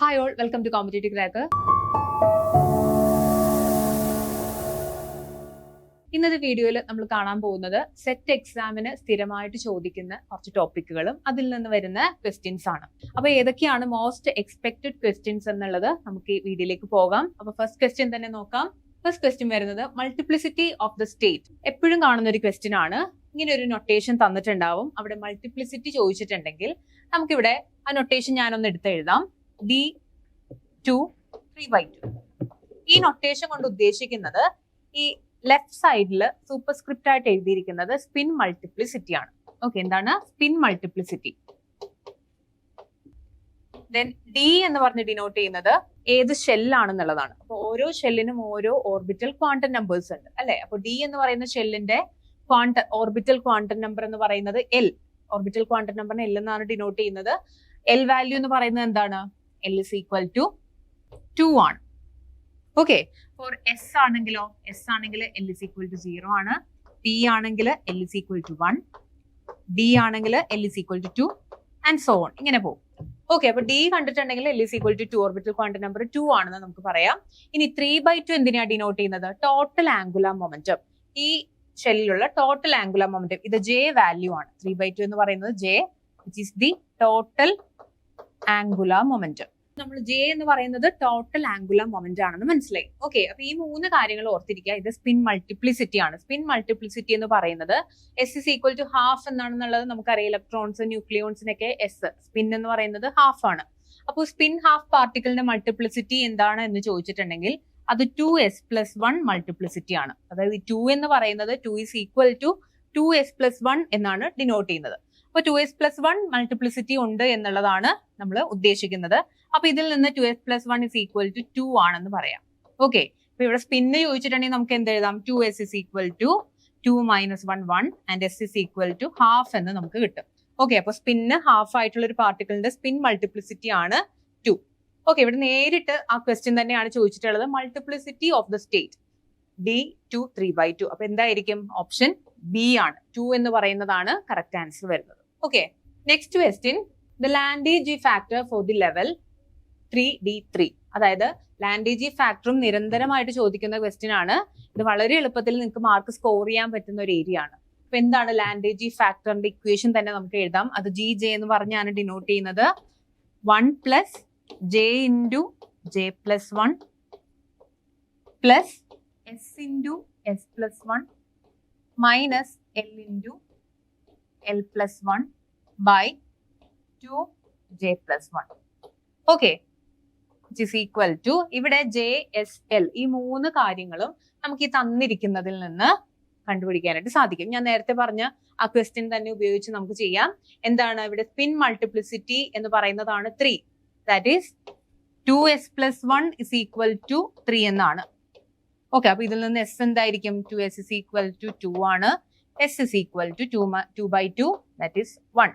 Hi all welcome to competitive crack ഇന്നത്തെ വീഡിയോയിൽ നമ്മൾ കാണാൻ പോകുന്നത് സെറ്റ് എക്സാമിന് സ്ഥിരമായിട്ട് ചോദിക്കുന്ന കുറച്ച് ടോപ്പിക്കുകളും അതിൽ നിന്ന് വരുന്ന ക്വസ്റ്റ്യൻസ് ആണ്. അപ്പൊ ഏതൊക്കെയാണ് മോസ്റ്റ് എക്സ്പെക്ടഡ് ക്വസ്റ്റ്യൻസ് എന്നുള്ളത് നമുക്ക് ഈ വീഡിയോയിലേക്ക് പോകാം. അപ്പൊ ഫസ്റ്റ് ക്വസ്റ്റ്യൻ തന്നെ നോക്കാം. ഫസ്റ്റ് ക്വസ്റ്റ്യൻ വരുന്നത് മൾട്ടിപ്ലിസിറ്റി ഓഫ് ദ സ്റ്റേറ്റ് എപ്പോഴും കാണുന്ന ഒരു ക്വസ്റ്റ്യൻ ആണ്. ഇങ്ങനെ ഒരു നൊട്ടേഷൻ തന്നിട്ടുണ്ടാവും. അവിടെ മൾട്ടിപ്ലിസിറ്റി ചോദിച്ചിട്ടുണ്ടെങ്കിൽ നമുക്കിവിടെ ആ നൊട്ടേഷൻ ഞാനൊന്ന് എടുത്തെഴുതാം. D two three by two ഈ നൊട്ടേഷൻ കൊണ്ട് ഉദ്ദേശിക്കുന്നത് ഈ ലെഫ്റ്റ് സൈഡിൽ സൂപ്പർസ്ക്രിപ്റ്റ് ആയിട്ട് എഴുതിയിരിക്കുന്നത് സ്പിൻ മൾട്ടിപ്ലിസിറ്റി ആണ്. ഓക്കെ എന്താണ്? സ്പിൻ മൾട്ടിപ്ലിസിറ്റി ദെൻ ഡി എന്ന് പറഞ്ഞ് ഡിനോട്ട് ചെയ്യുന്നത് ഏത് ഷെല്ലാണെന്നുള്ളതാണ് അപ്പോൾ ഓരോ ഷെല്ലിനും ഓരോ ഓർബിറ്റൽ ക്വാണ്ടം നമ്പേഴ്സ് ഉണ്ട്. അല്ലെ? അപ്പോൾ ഡി എന്ന് പറയുന്ന ഷെല്ലിന്റെ ക്വാണ്ട ഓർബിറ്റൽ ക്വാണ്ടം നമ്പർ എന്ന് പറയുന്നത് എൽ ഓർബിറ്റൽ ക്വാണ്ടം നമ്പറിന് എൽ എന്നാണ് ഡിനോട്ട് ചെയ്യുന്നത്. എൽ വാല്യൂ എന്ന് പറയുന്നത് എന്താണ്? L is equal to two ആണ്. ഓക്കെ ഫോർ എസ് ആണെങ്കിലോ എസ് ആണെങ്കിൽ L is equal to zero ആണ്. ടി ആണെങ്കിൽ L is equal to one D ആണെങ്കിൽ L is equal to two and so on ഇങ്ങനെ പോകും. ഓക്കെ അപ്പൊ ഡി കണ്ടിട്ടുണ്ടെങ്കിൽ L is equal to two orbital quantum number two ആണെന്ന് നമുക്ക് പറയാം. ഇനി ത്രീ ബൈ ടു എന്തിനാണ് ഡിനോട്ട് ചെയ്യുന്നത്? ടോട്ടൽ ആംഗുലർ മൊമെന്റം ഈ ഷെല്ലിലുള്ള ടോട്ടൽ ആംഗുലർ മൊമെന്റം ഇത് ജെ വാല്യൂ ആണ്. ത്രീ ബൈ ടു എന്ന് പറയുന്നത് J which is the total angular momentum നമ്മൾ ജെ എന്ന് പറയുന്നത് ടോട്ടൽ ആംഗുലർ മൊമെന്റ് ആണെന്ന് മനസ്സിലായി. ഓക്കെ അപ്പൊ ഈ മൂന്ന് കാര്യങ്ങൾ ഓർത്തിരിക്കുക. ഇത് സ്പിൻ മൾട്ടിപ്ലിസിറ്റി ആണ്. സ്പിൻ മൾട്ടിപ്ലിസിറ്റി എന്ന് പറയുന്നത് S is equal to half എന്നാണെന്നുള്ളത് നമുക്കറിയാം. ഇലക്ട്രോൺസ് ന്യൂക്ലിയോൺസിനൊക്കെ എസ് സ്പിൻ എന്ന് പറയുന്നത് ഹാഫ് ആണ്. അപ്പോൾ സ്പിൻ ഹാഫ് പാർട്ടിക്കിളിന്റെ മൾട്ടിപ്ലിസിറ്റി എന്താണ് എന്ന് ചോദിച്ചിട്ടുണ്ടെങ്കിൽ അത് two S plus one multiplicity ആണ്. അതായത് ടു എന്ന് പറയുന്നത് two is equal to two S plus one എന്നാണ് ഡിനോട്ട് ചെയ്യുന്നത്. അപ്പൊ two S plus one multiplicity ഉണ്ട് എന്നുള്ളതാണ് നമ്മൾ ഉദ്ദേശിക്കുന്നത്. അപ്പൊ ഇതിൽ നിന്ന് two S plus one is equal to two ആണെന്ന് പറയാം. ഓക്കെ ഇപ്പൊ ഇവിടെ സ്പിന്ന് ചോദിച്ചിട്ടുണ്ടെങ്കിൽ നമുക്ക് എന്ത് എഴുതാം? Two S is equal to two minus one one and S is equal to half എന്ന് നമുക്ക് കിട്ടും. ഓക്കെ അപ്പൊ സ്പിന്ന് ഹാഫ് ആയിട്ടുള്ള ഒരു പാർട്ടിക്കിളിന്റെ സ്പിൻ മൾട്ടിപ്ലിസിറ്റി ആണ് ടു ഓക്കെ ഇവിടെ നേരിട്ട് ആ ക്വസ്റ്റ്യൻ തന്നെയാണ് ചോദിച്ചിട്ടുള്ളത്. Multiplicity of the state D two three by two അപ്പൊ എന്തായിരിക്കും? ഓപ്ഷൻ ബി ആണ്. ടു എന്ന് പറയുന്നതാണ് കറക്റ്റ് ആൻസർ വരുന്നത്. Okay next question the Landé factor for the level three D three അതായത് ലാൻഡേജ് ഫാക്ടറും നിരന്തരമായിട്ട് ചോദിക്കുന്ന ക്വസ്റ്റ്യൻ ആണ്. ഇത് വളരെ എളുപ്പത്തിൽ നിങ്ങൾക്ക് മാർക്ക് സ്കോർ ചെയ്യാൻ പറ്റുന്ന ഒരു ഏരിയ ആണ്. അപ്പൊ എന്താണ് ലാൻഡേജ് ഫാക്ടറിന്റെ ഇക്വേഷൻ തന്നെ നമുക്ക് എഴുതാം. അത് ജി ജെ എന്ന് പറഞ്ഞാണ് ഡിനോട്ട് ചെയ്യുന്നത്. One plus J into J plus one plus S into S plus one minus L into L plus one by two J plus one okay is equal to ഇവിടെ J S L ഈ മൂന്ന് കാര്യങ്ങളും നമുക്ക് ഈ തന്നിരിക്കുന്നതിൽ നിന്ന് കണ്ടുപിടിക്കാനായിട്ട് സാധിക്കും. ഞാൻ നേരത്തെ പറഞ്ഞ ആ ക്വസ്റ്റ്യൻ തന്നെ ഉപയോഗിച്ച് നമുക്ക് ചെയ്യാം. എന്താണ് ഇവിടെ സ്പിൻ മൾട്ടിപ്ലിസിറ്റി എന്ന് പറയുന്നതാണ് three that is two S plus one is equal to three എന്നാണ്. ഓക്കെ അപ്പൊ ഇതിൽ നിന്ന് എസ് എന്തായിരിക്കും? Two S is equal to two ആണ്. S is equal to two by two that is one and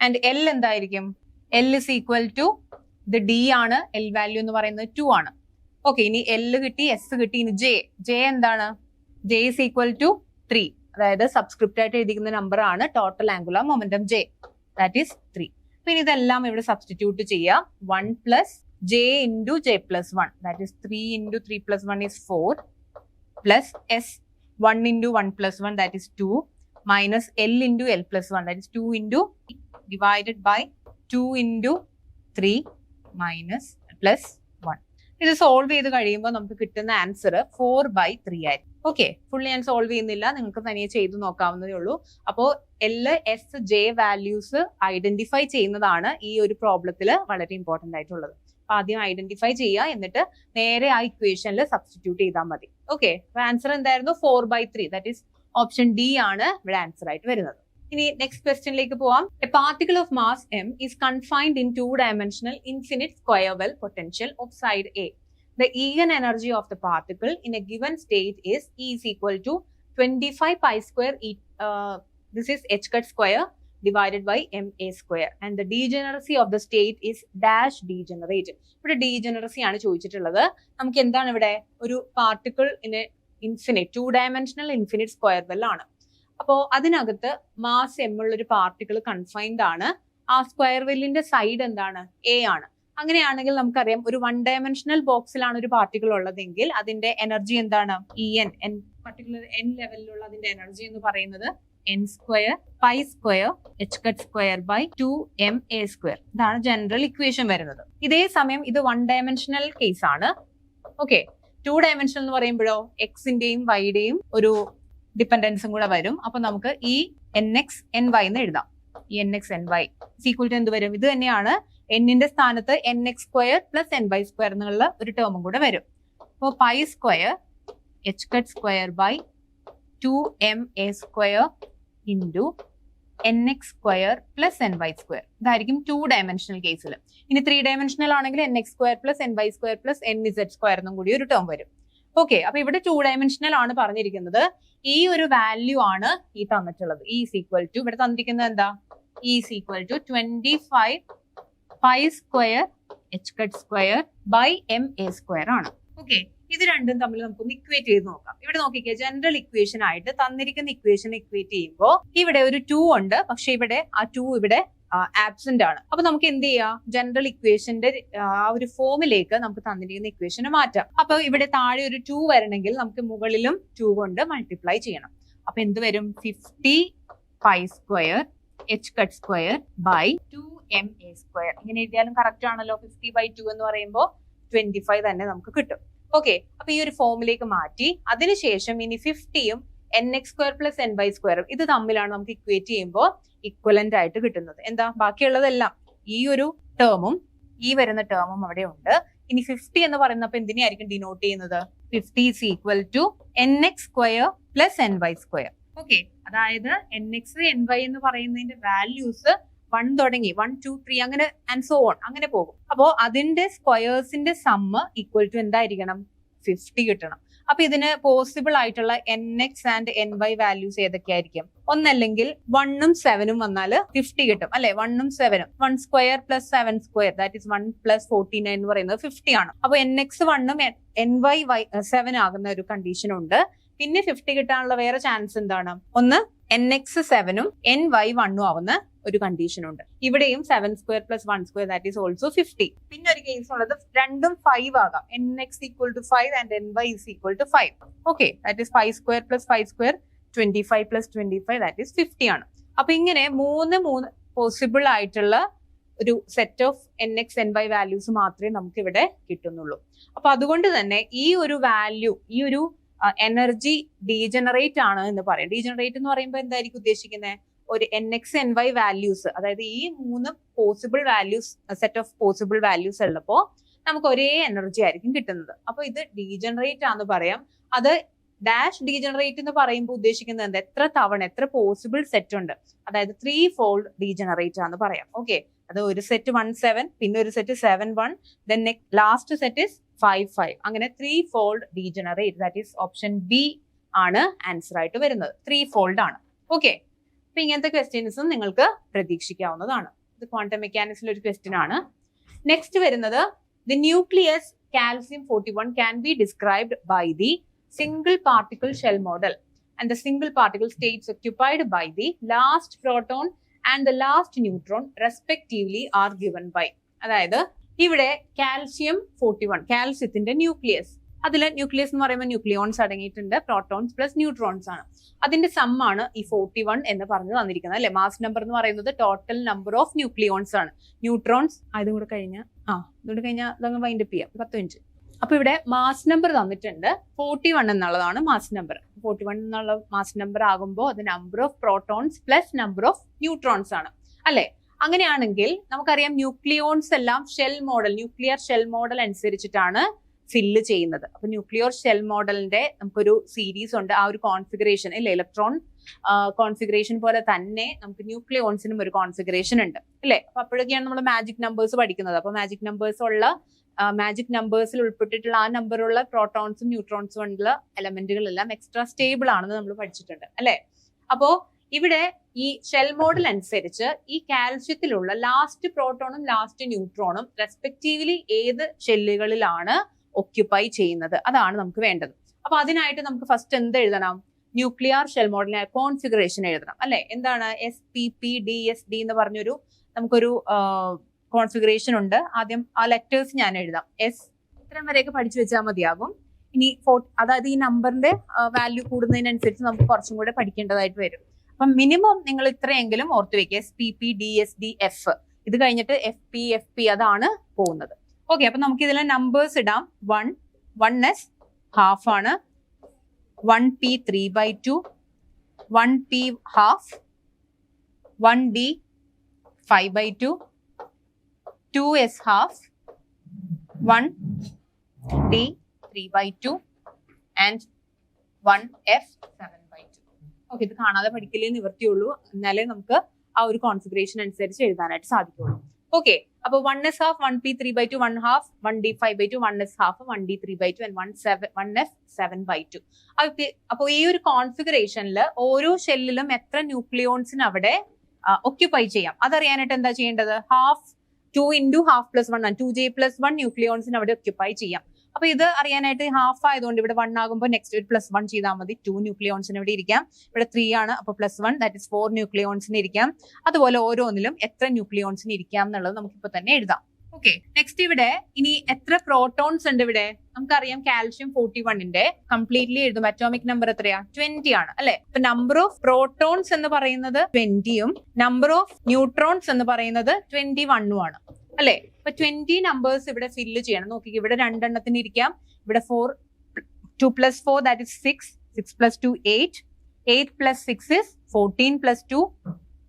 and L എന്തായിരിക്കും? L is equal to ഇത് D ആണ് L value എന്ന് പറയുന്നത് ടു ആണ്. ഓക്കെ ഇനി എൽ കിട്ടി എസ് കിട്ടി ഇനി ജെ ജെ എന്താണ്? J is equal to three അതായത് സബ്സ്ക്രിപ്റ്റ് ആയിട്ട് എഴുതിക്കുന്ന നമ്പർ ആണ് total angular momentum J that is three പിന്നെ ഇതെല്ലാം ഇവിടെ സബ്സ്റ്റിറ്റ്യൂട്ട് ചെയ്യാം. One plus J into J plus one that is three into three plus one is four plus S one into one plus one that is two minus L into L plus one that is two into divided by two into three minus plus one ഇത് solve ചെയ്ത് കഴിയുമ്പോൾ നമുക്ക് കിട്ടുന്ന answer four by three ആയിരിക്കും. Okay fully ഞാൻ solve ചെയ്യുന്നില്ല. നിങ്ങൾക്ക് തനിയെ ചെയ്തു നോക്കാവുന്നതേ ഉള്ളൂ. അപ്പോൾ L S J values identify ചെയ്യുന്നതാണ് ഈ ഒരു പ്രോബ്ലത്തിൽ വളരെ ഇമ്പോർട്ടന്റ് ആയിട്ടുള്ളത്. അപ്പൊ ആദ്യം ഐഡന്റിഫൈ ചെയ്യുക എന്നിട്ട് നേരെ ആ ഇക്വേഷനിൽ സബ്സ്റ്റിറ്റ്യൂട്ട് ചെയ്താൽ മതി. ഓക്കെ ആൻസർ എന്തായിരുന്നു? Four by three that is option D ആണ് ഇവിടെ ആൻസർ ആയിട്ട് വരുന്നത്. ഇനി നെക്സ്റ്റ് ക്വസ്റ്റ്യനിലേക്ക് പോവാം. A particle of mass M is confined in two dimensional infinite square well potential of side A the eigen energy of the particle in a given state is is equal to twenty five pi square this is H cut square divided by M A square and the degeneracy of the state is dash degenerate ഇവിടെ degeneracy ആണ് ചോദിച്ചിട്ടുള്ളത്. നമുക്ക് എന്താണ് ഇവിടെ? ഒരു particle in infinite two dimensional infinite square വെല്ലാണ് അപ്പോൾ അതിനകത്ത് mass M ഉള്ള ഒരു പാർട്ടിക്കിൾ കൺഫൈൻഡ് ആണ്. ആ സ്ക്വയർ വെല്ലിന്റെ സൈഡ് എന്താണ്? എ ആണ്. അങ്ങനെയാണെങ്കിൽ നമുക്കറിയാം ഒരു വൺ ഡയമെൻഷണൽ ബോക്സിലാണ് ഒരു പാർട്ടിക്കിൾ ഉള്ളതെങ്കിൽ അതിന്റെ എനർജി എന്താണ്? E N N particular N ലെവലിലുള്ള അതിന്റെ എനർജി എന്ന് പറയുന്നത് N square pi square H cut square by two M A square ഇതാണ് ജനറൽ ഇക്വേഷൻ വരുന്നത്. ഇതേ സമയം ഇത് വൺ ഡയമെൻഷണൽ കേസ് ആണ്. ഓക്കെ ടു ഡയമെൻഷണൽ എന്ന് പറയുമ്പോഴോ എക്സിന്റെയും വൈയുടെയും ഒരു ഡിപ്പെൻഡൻസും കൂടെ വരും. അപ്പൊ നമുക്ക് ഈ എൻ എക്സ് എൻ വൈ എന്ന് എഴുതാം. ഈ N X N Y is equal to എന്ത് വരും? ഇത് തന്നെയാണ് എന്നിന്റെ സ്ഥാനത്ത് N X square plus N Y square എന്നുള്ള ഒരു ടേമും കൂടെ വരും. അപ്പോൾ pi square H cut square by two M A square into N X square plus N Y square ഇതായിരിക്കും ടു ഡയമെൻഷണൽ കേസിൽ ഇനി ത്രീ ഡയമെൻഷണൽ ആണെങ്കിൽ N X square plus N Y square plus N Z square എന്നും കൂടി ഒരു term വരും. Okay അപ്പൊ ഇവിടെ ടു ഡയമെൻഷണൽ ആണ് പറഞ്ഞിരിക്കുന്നത്. ഈ ഒരു വാല്യൂ ആണ് ഈ തന്നിട്ടുള്ളത്. ഈ ഈക്വൽ ടു ഇവിടെ തന്നിരിക്കുന്നത് എന്താ? E equal to twenty five pi square H cut square by M A square ആണ്. ഓക്കെ ഇത് രണ്ടും തമ്മിൽ നമുക്കൊന്ന് ഇക്വേറ്റ് ചെയ്ത് നോക്കാം. ഇവിടെ നോക്കിക്കേ ജനറൽ ഇക്വേഷൻ ആയിട്ട് തന്നിരിക്കുന്ന ഇക്വേഷൻ ഇക്വേറ്റ് ചെയ്യുമ്പോൾ ഇവിടെ ഒരു ടു ഉണ്ട്. പക്ഷെ ഇവിടെ ആ ടു ഇവിടെ ആബ്സെന്റ് ആണ്. അപ്പൊ നമുക്ക് എന്ത് ചെയ്യാം? ജനറൽ ഇക്വേഷന്റെ ആ ഒരു ഫോമിലേക്ക് നമുക്ക് തന്നിരിക്കുന്ന ഇക്വേഷന് മാറ്റാം. അപ്പൊ ഇവിടെ താഴെ ഒരു ടു വരണമെങ്കിൽ നമുക്ക് മുകളിലും ടു കൊണ്ട് മൾട്ടിപ്ലൈ ചെയ്യണം. അപ്പൊ എന്ത് വരും? Fifty pi square H cut square by two M A square ഇങ്ങനെ എഴുതിയാലും കറക്റ്റ് ആണല്ലോ. ഫിഫ്റ്റി ബൈ ടു എന്ന് പറയുമ്പോൾ ട്വന്റി ഫൈവ് തന്നെ നമുക്ക് കിട്ടും. ഓക്കെ അപ്പൊ ഈ ഒരു ഫോമിലേക്ക് മാറ്റി. അതിനുശേഷം ഇനി ഫിഫ്റ്റിയും N X square plus N Y സ്ക്വയറും ഇത് തമ്മിലാണ് നമുക്ക് ഇക്വേറ്റ് ചെയ്യുമ്പോൾ ഇക്വലന്റ് ആയിട്ട് കിട്ടുന്നത്. എന്താ? ബാക്കിയുള്ളതെല്ലാം ഈ ഒരു ടേമും ഈ വരുന്ന ടേമും അവിടെ ഉണ്ട്. ഇനി ഫിഫ്റ്റി എന്ന് പറയുന്നപ്പോ എന്തിനെയായിരിക്കും ഡിനോട്ട് ചെയ്യുന്നത്? Fifty is equal to N X square plus N Y square okay അതായത് എൻ എക്സ് എൻ വൈ എന്ന് പറയുന്നതിന്റെ വാല്യൂസ് വൺ തുടങ്ങി വൺ ടു ത്രീ അങ്ങനെ ആൻഡ് സോ ഓൺ അങ്ങനെ പോകും. അപ്പോ അതിന്റെ സ്ക്വയേഴ്സിന്റെ സമ്മ് ഈക്വൽ ടു എന്തായിരിക്കണം? ഫിഫ്റ്റി കിട്ടണം. അപ്പൊ ഇതിന് പോസിബിൾ ആയിട്ടുള്ള N X and N Y values ഏതൊക്കെയായിരിക്കും? ഒന്നല്ലെങ്കിൽ വണ്ണും സെവനും വന്നാൽ ഫിഫ്റ്റി കിട്ടും. അല്ലെ? വണ്ണും സെവനും one square plus seven square that is one plus forty nine എന്ന് പറയുന്നത് ഫിഫ്റ്റി ആണ്. അപ്പൊ എൻ എക്സ് വണ്ണും എൻ വൈ വൈ സെവൻ ആകുന്ന ഒരു കണ്ടീഷൻ ഉണ്ട്. പിന്നെ ഫിഫ്റ്റി കിട്ടാനുള്ള വേറെ ചാൻസ് എന്താണ്? ഒന്ന് എൻ എക്സ് സെവനും എൻ വൈ വണ്ണും ആവുന്ന ഒരു കണ്ടീഷൻ ഉണ്ട്. ഇവിടെയും seven square plus one square that is also fifty പിന്നെ ഒരു കേസ് ഉള്ളത് രണ്ടും ഫൈവ് ആകാം. N X equal to five and N Y is equal to five okay that is five square plus five square twenty five plus twenty five that is fifty ആണ്. അപ്പൊ ഇങ്ങനെ മൂന്ന് മൂന്ന് പോസിബിൾ ആയിട്ടുള്ള ഒരു set of N X N Y values മാത്രമേ നമുക്ക് ഇവിടെ കിട്ടുന്നുള്ളൂ. അപ്പൊ അതുകൊണ്ട് തന്നെ ഈ ഒരു വാല്യൂ ഈ ഒരു എനർജി ഡീജനറേറ്റ് ആണ് എന്ന് പറയാം. ഡീജനറേറ്റ് എന്ന് പറയുമ്പോൾ എന്തായിരിക്കും ഉദ്ദേശിക്കുന്നത് ഒരു N X N Y values അതായത് ഈ മൂന്ന് possible values set of possible values ഉള്ളപ്പോൾ നമുക്ക് ഒരേ എനർജി ആയിരിക്കും കിട്ടുന്നത്. അപ്പോൾ ഇത് ഡീജനറേറ്റ് ആണെന്ന് പറയാം. അത് ഡാഷ് ഡീജനറേറ്റ് എന്ന് പറയുമ്പോൾ ഉദ്ദേശിക്കുന്നത് എന്താ? എത്ര തവണ എത്ര പോസിബിൾ സെറ്റ് ഉണ്ട്. അതായത് ത്രീ ഫോൾഡ് ഡീജനറേറ്റ് ആണെന്ന് പറയാം. ഓക്കെ അത് ഒരു സെറ്റ് വൺ സെവൻ പിന്നെ ഒരു set seven one then last set is five five അങ്ങനെ three fold degenerate that is option B ആണ് ആൻസർ ആയിട്ട് വരുന്നത്. ത്രീ ഫോൾഡ് ആണ്. ഓക്കെ അപ്പൊ ഇങ്ങനത്തെ ക്വസ്റ്റ്യൻസും നിങ്ങൾക്ക് പ്രതീക്ഷിക്കാവുന്നതാണ്. ഇത് ക്വാണ്ടം മെക്കാനിക്സിൽ ഒരു ക്വസ്റ്റ്യൻ ആണ്. നെക്സ്റ്റ് വരുന്നത് the nucleus calcium forty one can be described by the single particle shell model and the single particle states occupied by the last proton and the last neutron respectively are given by അതായത് ഇവിടെ calcium forty one കാൽസ്യത്തിന്റെ nucleus അതിൽ nucleus എന്ന് പറയുമ്പോൾ nucleons അടങ്ങിയിട്ടുണ്ട് protons plus neutrons ആണ്. അതിന്റെ some ആണ് ഈ ഫോർട്ടി വൺ എന്ന് പറഞ്ഞു തന്നിരിക്കുന്നത് അല്ലെ? മാസ് നമ്പർ എന്ന് പറയുന്നത് ടോട്ടൽ നമ്പർ ഓഫ് ന്യൂക്ലിയോൺസ് ആണ്. ന്യൂട്രോൺസ് അതും കൂടെ കഴിഞ്ഞാൽ ആ ഇതുകൊണ്ട് കഴിഞ്ഞാൽ അതങ്ങ് വൈൻഡപ്പ് ചെയ്യാം. പത്ത് മിനിറ്റ് അപ്പൊ ഇവിടെ മാസ് നമ്പർ തന്നിട്ടുണ്ട്. ഫോർട്ടി വൺ എന്നുള്ളതാണ് മാസ് നമ്പർ ഫോർട്ടി വൺ എന്നുള്ള മാസ് നമ്പർ ആകുമ്പോൾ അത് number of protons plus number of neutrons ആണ്. അല്ലെ? അങ്ങനെയാണെങ്കിൽ നമുക്കറിയാം ന്യൂക്ലിയോൺസ് എല്ലാം shell model nuclear shell model അനുസരിച്ചിട്ടാണ് ഫില്ല് ചെയ്യുന്നത്. അപ്പൊ ന്യൂക്ലിയർ ഷെൽ മോഡലിന്റെ നമുക്കൊരു സീരീസ് ഉണ്ട്. ആ ഒരു കോൺഫിഗറേഷൻ അല്ലെ ഇലക്ട്രോൺ കോൺഫിഗറേഷൻ പോലെ തന്നെ നമുക്ക് ന്യൂക്ലിയോൺസിനും ഒരു കോൺഫിഗറേഷൻ ഉണ്ട്. അല്ലെ അപ്പൊ അപ്പോഴൊക്കെയാണ് നമ്മൾ മാജിക് നമ്പേഴ്സ് പഠിക്കുന്നത്. അപ്പൊ മാജിക് നമ്പേഴ്സ് ഉള്ള മാജിക് നമ്പേഴ്സിൽ ഉൾപ്പെട്ടിട്ടുള്ള ആ നമ്പറുള്ള പ്രോട്ടോൺസും ന്യൂട്രോൺസും ഉള്ള എലമെന്റുകളെല്ലാം എക്സ്ട്രാ സ്റ്റേബിൾ ആണെന്ന് നമ്മൾ പഠിച്ചിട്ടുണ്ട്. അല്ലെ? അപ്പോ ഇവിടെ ഈ ഷെൽ മോഡൽ അനുസരിച്ച് ഈ കാൽഷ്യത്തിലുള്ള ലാസ്റ്റ് പ്രോട്ടോണും ലാസ്റ്റ് ന്യൂട്രോണും റെസ്പെക്റ്റീവ്ലി ഏത് ഷെല്ലുകളിലാണ് ഒക്യുപ്പൈ ചെയ്യുന്നത്? അതാണ് നമുക്ക് വേണ്ടത്. അപ്പൊ അതിനായിട്ട് നമുക്ക് ഫസ്റ്റ് എന്ത് എഴുതണം? ന്യൂക്ലിയർ ഷെൽ മോഡലിനെ കോൺഫിഗറേഷൻ എഴുതണം. അല്ലെ? എന്താണ്? S P P D S D എന്ന് പറഞ്ഞൊരു നമുക്കൊരു കോൺഫിഗറേഷൻ ഉണ്ട്. ആദ്യം ആ ലെറ്റേഴ്സ് ഞാൻ എഴുതാം. എസ് ഇത്രയും വരെയൊക്കെ പഠിച്ചു വെച്ചാൽ മതിയാകും ഇനി അതായത് ഈ നമ്പറിന്റെ വാല്യൂ കൂടുന്നതിനനുസരിച്ച് നമുക്ക് കുറച്ചും കൂടെ പഠിക്കേണ്ടതായിട്ട് വരും. അപ്പം മിനിമം നിങ്ങൾ ഇത്രയെങ്കിലും ഓർത്ത് വെക്കുക. S P P D S D F ഇത് കഴിഞ്ഞിട്ട് എഫ് പി എഫ് പി അതാണ് പോകുന്നത്. ഓക്കെ അപ്പൊ നമുക്ക് ഇതിലെ നമ്പേഴ്സ് ഇടാം. വൺ വൺ എസ് ഹാഫ് ആണ്. One P three by two one P half one D five by two two S half one D three by two and one F seven okay ഇത് കാണാതെ പഠിക്കലേ നിവർത്തിയുള്ളൂ. എന്നാലേ നമുക്ക് ആ ഒരു configuration അനുസരിച്ച് എഴുതാനായിട്ട് സാധിക്കുള്ളൂ. ഓക്കെ അപ്പൊ one S half one P three by two one half one D five by two one S half one D three by two one seven one F seven by two അപ്പൊ ഈ ഒരു കോൺഫിഗറേഷനിൽ ഓരോ ഷെല്ലിലും എത്ര ന്യൂക്ലിയോൺസിന് അവിടെ occupy ചെയ്യാം. അതറിയാനായിട്ട് എന്താ ചെയ്യേണ്ടത്? Half two into half plus one two J plus one ന്യൂക്ലിയോൺസിന് അവിടെ ഒക്യുപ്പൈ ചെയ്യാം. അപ്പൊ ഇത് അറിയാനായിട്ട് ഹാഫ് ആയതുകൊണ്ട് ഇവിടെ വൺ ആകുമ്പോൾ നെക്സ്റ്റ് പ്ലസ് വൺ ചെയ്താൽ മതി. ടു ന്യൂക്ലിയോൺസിന് ഇവിടെ ഇരിക്കാം. ഇവിടെ ത്രീ ആണ് അപ്പൊ plus one that is four ന്യൂക്ലിയോൺസിന് ഇരിക്കാം. അതുപോലെ ഓരോന്നിലും എത്ര ന്യൂക്ലിയോൺസിന് ഇരിക്കാം എന്നുള്ളത് നമുക്കിപ്പോ തന്നെ എഴുതാം. ഓക്കെ നെക്സ്റ്റ് ഇവിടെ ഇനി എത്ര പ്രോട്ടോൺസ് ഉണ്ട് ഇവിടെ? നമുക്കറിയാം കാൽഷ്യം ഫോർട്ടി വണ്ണിന്റെ കംപ്ലീറ്റ്ലി എഴുതും. അറ്റോമിക് നമ്പർ എത്രയാ? ട്വന്റി ആണ് അല്ലെ? അപ്പൊ നമ്പർ ഓഫ് പ്രോട്ടോൺസ് എന്ന് പറയുന്നത് ട്വന്റിയും നമ്പർ ഓഫ് ന്യൂട്രോൺസ് എന്ന് പറയുന്നത് ട്വന്റി വണ്ണും ആണ്. അല്ലെ? ഇപ്പൊ ട്വന്റി നമ്പേഴ്സ് ഇവിടെ ഫില്ല് ചെയ്യണം. നോക്കി ഇവിടെ രണ്ടെണ്ണത്തിന് ഇരിക്കാം. ഇവിടെ four two plus four that is six six plus two eight eight plus six is fourteen plus two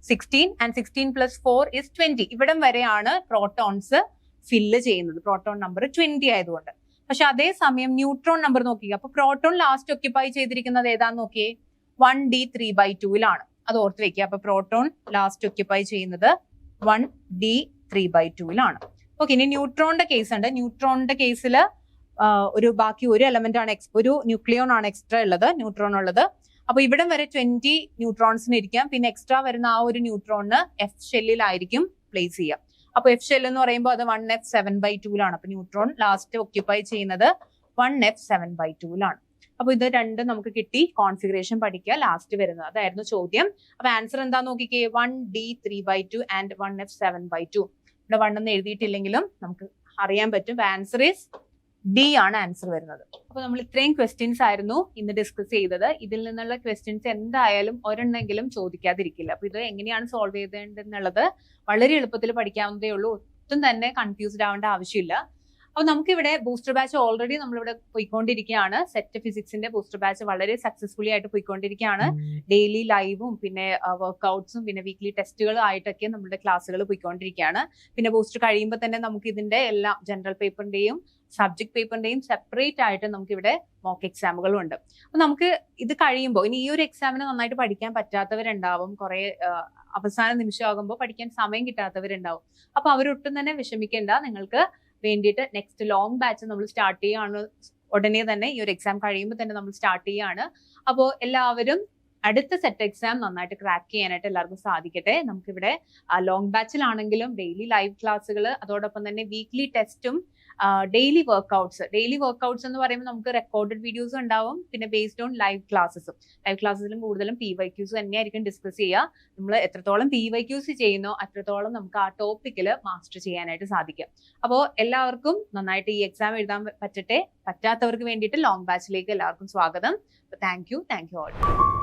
sixteen and sixteen plus four is twenty ഇവിടം വരെയാണ് പ്രോട്ടോൺസ് ഫില്ല് ചെയ്യുന്നത്. പ്രോട്ടോൺ നമ്പർ ട്വന്റി ആയതുകൊണ്ട്. പക്ഷെ അതേസമയം ന്യൂട്രോൺ നമ്പർ നോക്കി അപ്പൊ proton last occupy ചെയ്തിരിക്കുന്നത് ഏതാന്ന് നോക്കിയേ? വൺ ഡി ത്രീ ബൈ ടുവിലാണ് അത് ഓർത്ത് വെക്കുക. അപ്പൊ പ്രോട്ടോൺ ലാസ്റ്റ് ഒക്യുപ്പൈ ചെയ്യുന്നത് വൺ ഡി ത്രീ ബൈ ടുവിലാണ് ഓക്കെ ഇനി ന്യൂട്രോണിന്റെ കേസ് ഉണ്ട്. ന്യൂട്രോണിന്റെ കേസിൽ ഒരു ബാക്കി ഒരു എലമെന്റ് ആണ് എക്സ് ഒരു ന്യൂക്ലിയോൺ ആണ് എക്സ്ട്രാ ഉള്ളത് ന്യൂട്രോൺ ഉള്ളത്. അപ്പൊ ഇവിടം വരെ ട്വന്റി ന്യൂട്രോൺസിന് ഇരിക്കാം. പിന്നെ എക്സ്ട്രാ വരുന്ന ആ ഒരു ന്യൂട്രോണിന് എഫ് ഷെല്ലിലായിരിക്കും പ്ലേസ് ചെയ്യാം അപ്പൊ എഫ് ഷെൽ എന്ന് പറയുമ്പോൾ അത് വൺ എഫ് സെവൻ ബൈ ടൂലാണ് അപ്പൊ ന്യൂട്രോൺ ലാസ്റ്റ് ഒക്യുപ്പൈ ചെയ്യുന്നത് വൺ എഫ് സെവൻ ബൈ ടൂലാണ് അപ്പൊ ഇത് രണ്ട് നമുക്ക് കിട്ടി. കോൺഫിഗറേഷൻ പഠിക്കുക. ലാസ്റ്റ് വരുന്നത്. അതായിരുന്നു ചോദ്യം. അപ്പൊ ആൻസർ എന്താ നോക്കിക്കേ. One D three by two and one F seven by two ഇവിടെ വൺ എന്ന് എഴുതിയിട്ടില്ലെങ്കിലും നമുക്ക് അറിയാൻ പറ്റും. ആൻസർ ഈസ് ഡി ആണ് ആൻസർ വരുന്നത്. അപ്പൊ നമ്മൾ ഇത്രയും ക്വസ്റ്റ്യൻസ് ആയിരുന്നു ഇന്ന് ഡിസ്കസ് ചെയ്തത്. ഇതിൽ നിന്നുള്ള ക്വസ്റ്റ്യൻസ് എന്തായാലും ഒരെണ്ണെങ്കിലും ചോദിക്കാതിരിക്കില്ല. അപ്പൊ ഇത് എങ്ങനെയാണ് സോൾവ് ചെയ്തേണ്ടതെന്നുള്ളത് വളരെ എളുപ്പത്തിൽ പഠിക്കാവുന്നതേ ഉള്ളൂ. ഒട്ടും തന്നെ കൺഫ്യൂസ്ഡ് ആവേണ്ട ആവശ്യമില്ല. അപ്പൊ നമുക്കിവിടെ ബൂസ്റ്റർ ബാച്ച് ഓൾറെഡി നമ്മളിവിടെ പോയിക്കൊണ്ടിരിക്കുകയാണ് സെറ്റ് ഫിസിക്സിന്റെ ബൂസ്റ്റർ ബാച്ച് വളരെ സക്സസ്ഫുള്ളി ആയിട്ട് പോയിക്കൊണ്ടിരിക്കുകയാണ് ഡെയിലി ലൈവും പിന്നെ വർക്ക്ഔട്ട്സും പിന്നെ വീക്ക്ലി ടെസ്റ്റുകളും ആയിട്ടൊക്കെ നമ്മുടെ ക്ലാസ്സുകൾ പോയിക്കൊണ്ടിരിക്കുകയാണ് പിന്നെ ബൂസ്റ്റർ കഴിയുമ്പോൾ തന്നെ നമുക്ക് ഇതിന്റെ എല്ലാ ജനറൽ പേപ്പറിന്റെയും സബ്ജക്ട് പേപ്പറിന്റെയും സെപ്പറേറ്റ് ആയിട്ട് നമുക്ക് ഇവിടെ മോക്ക് എക്സാമുകളും ഉണ്ട്. അപ്പൊ നമുക്ക് ഇത് കഴിയുമ്പോൾ ഇനി ഈ ഒരു എക്സാമിന് നന്നായിട്ട് പഠിക്കാൻ പറ്റാത്തവരുണ്ടാവും. കുറെ അവസാന നിമിഷമാകുമ്പോൾ പഠിക്കാൻ സമയം കിട്ടാത്തവരുണ്ടാവും. അപ്പൊ അവരൊട്ടും തന്നെ വിഷമിക്കേണ്ട. നിങ്ങൾക്ക് വേണ്ടിയിട്ട് നെക്സ്റ്റ് ലോങ് ബാച്ച് നമ്മൾ സ്റ്റാർട്ട് ചെയ്യുകയാണ് ഉടനെ തന്നെ ഈ ഒരു എക്സാം കഴിയുമ്പോൾ തന്നെ നമ്മൾ സ്റ്റാർട്ട് ചെയ്യുകയാണ് അപ്പോൾ എല്ലാവരും അടുത്ത സെറ്റ് എക്സാം നന്നായിട്ട് ക്രാക്ക് ചെയ്യാനായിട്ട് എല്ലാവർക്കും സാധിക്കട്ടെ. നമുക്കിവിടെ ലോങ് ബാച്ചിലാണെങ്കിലും ഡെയിലി ലൈവ് ക്ലാസ്സുകൾ അതോടൊപ്പം തന്നെ വീക്ക്ലി ടെസ്റ്റും ഡെയിലി വർക്ക്ഔട്ട്സ് ഡെയിലി വർക്ക്ഔട്ട്സ് എന്ന് പറയുമ്പോൾ നമുക്ക് റെക്കോർഡഡ് വീഡിയോസ് ഉണ്ടാവും. പിന്നെ ബേസ്ഡ് ഓൺ ലൈവ് ക്ലാസ്സും ലൈവ് ക്ലാസ്സിലും കൂടുതലും പി വൈ ക്യൂസ് തന്നെയായിരിക്കും ഡിസ്കസ് ചെയ്യുക. നമ്മൾ എത്രത്തോളം പി വൈ ക്യൂസ് ചെയ്യുന്നോ അത്രത്തോളം നമുക്ക് ആ ടോപ്പിക്കിൽ മാസ്റ്റർ ചെയ്യാനായിട്ട് സാധിക്കും അപ്പോൾ എല്ലാവർക്കും നന്നായിട്ട് ഈ എക്സാം എഴുതാൻ പറ്റട്ടെ. പറ്റാത്തവർക്ക് വേണ്ടിയിട്ട് ലോങ് ബാച്ചിലേക്ക് എല്ലാവർക്കും സ്വാഗതം. Thank you thank you all